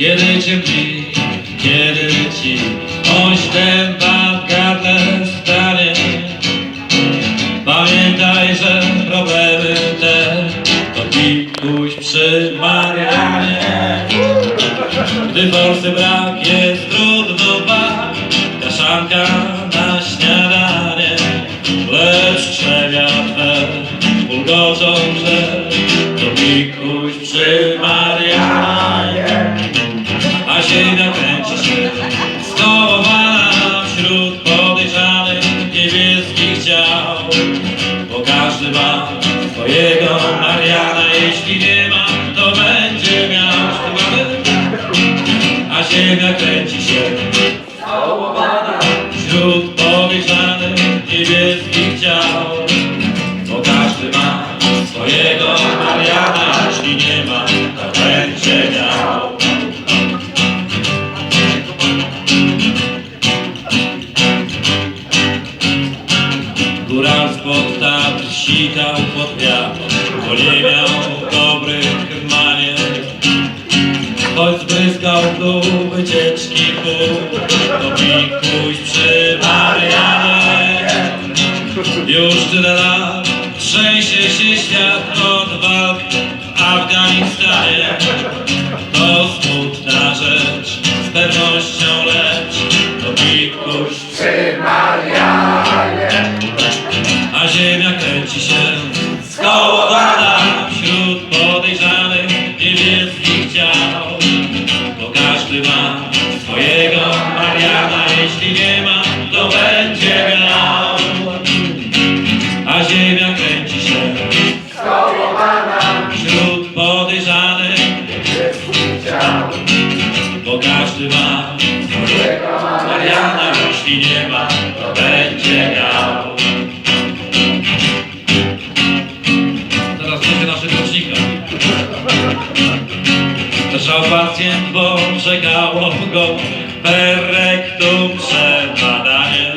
Kiedy cię bli, kiedy ci oślep Gdy forsy brak jest trudno bać, kaszanka na śniadanie. Lecz trzewia twe bulgocą, że to pikuś przy Marianie. A ziemia kręci się skołowana wśród podejrzanych niebieskich ciał. Bo każdy ma swojego ziemia kręci się wśród podejrzanych niebieskich ciał. Bo każdy ma swojego Mariana, jeśli nie ma, to będzie miał. Góral spod Tatr sikał pod wiatr, bo nie miał dobrych w dół wycieczki pół, to pikuś przy Marianie. Już tyle lat ma Mariana, jeśli nie ma, to będzie miał. Teraz będzie naszych rocznika. Leżał pacjent, bo czekało go perektum przebadanie.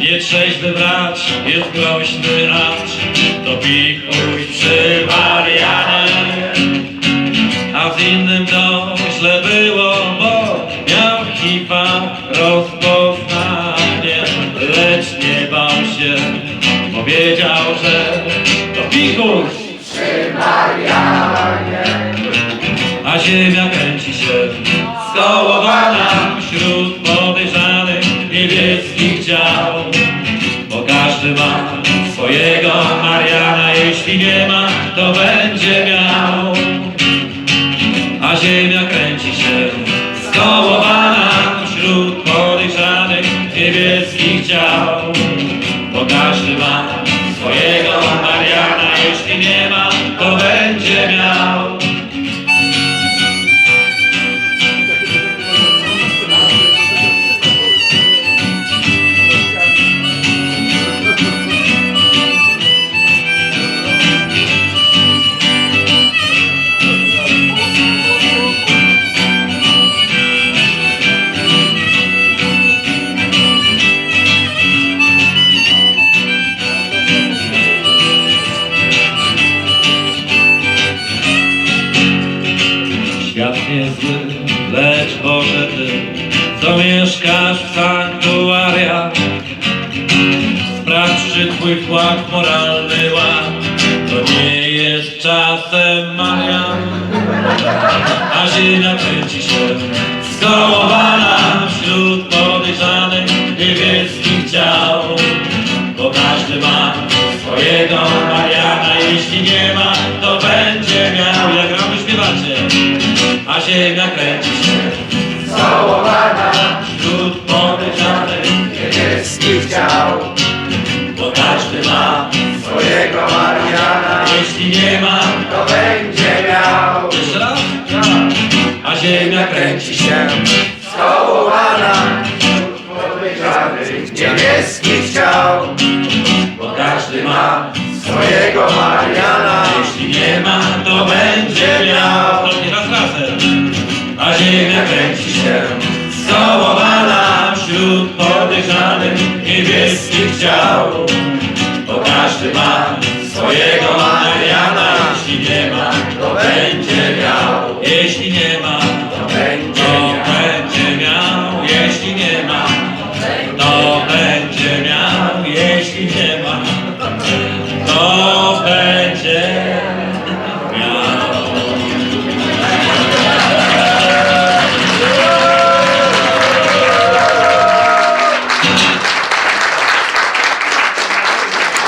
Nietrzeźwy brać jest groźny acz, to pikuś przy Marianie. Rozpoznanie. Lecz nie bał się, powiedział, że to pikuś a ziemia kręci się skołowana wśród podejrzanych niebieskich ciał. Bo każdy ma swojego Mariana, jeśli nie ma, to będzie miał. Niebieskich ciał. Bo każdy ma swojego Mariana, jeśli nie ma, to będzie miał. Co mieszkasz w sanktuariach. Sprawdź, czy Twój wkład moralny ład, to nie jest czasem Marian. A ziemia kręci się, skołowana wśród podejrzanych niebieskich ciał. Bo każdy ma swojego Mariana, jeśli nie ma, to będzie miał. Jak ramy śpiewacie, a ziemia kręci niebieskich ciał bo każdy ma. Swojego Mariana Jeśli nie ma, To będzie miał jeszcze raz. A ziemia kręci się. Całowana Podejrzanych niebieskich ciał Bo każdy ma. Swojego Mariana Jeśli nie ma, to będzie miał. A ziemia kręci się, niebieskich ciał. Bo każdy ma swojego Mariana, jeśli nie ma, to będzie miał. Jeśli nie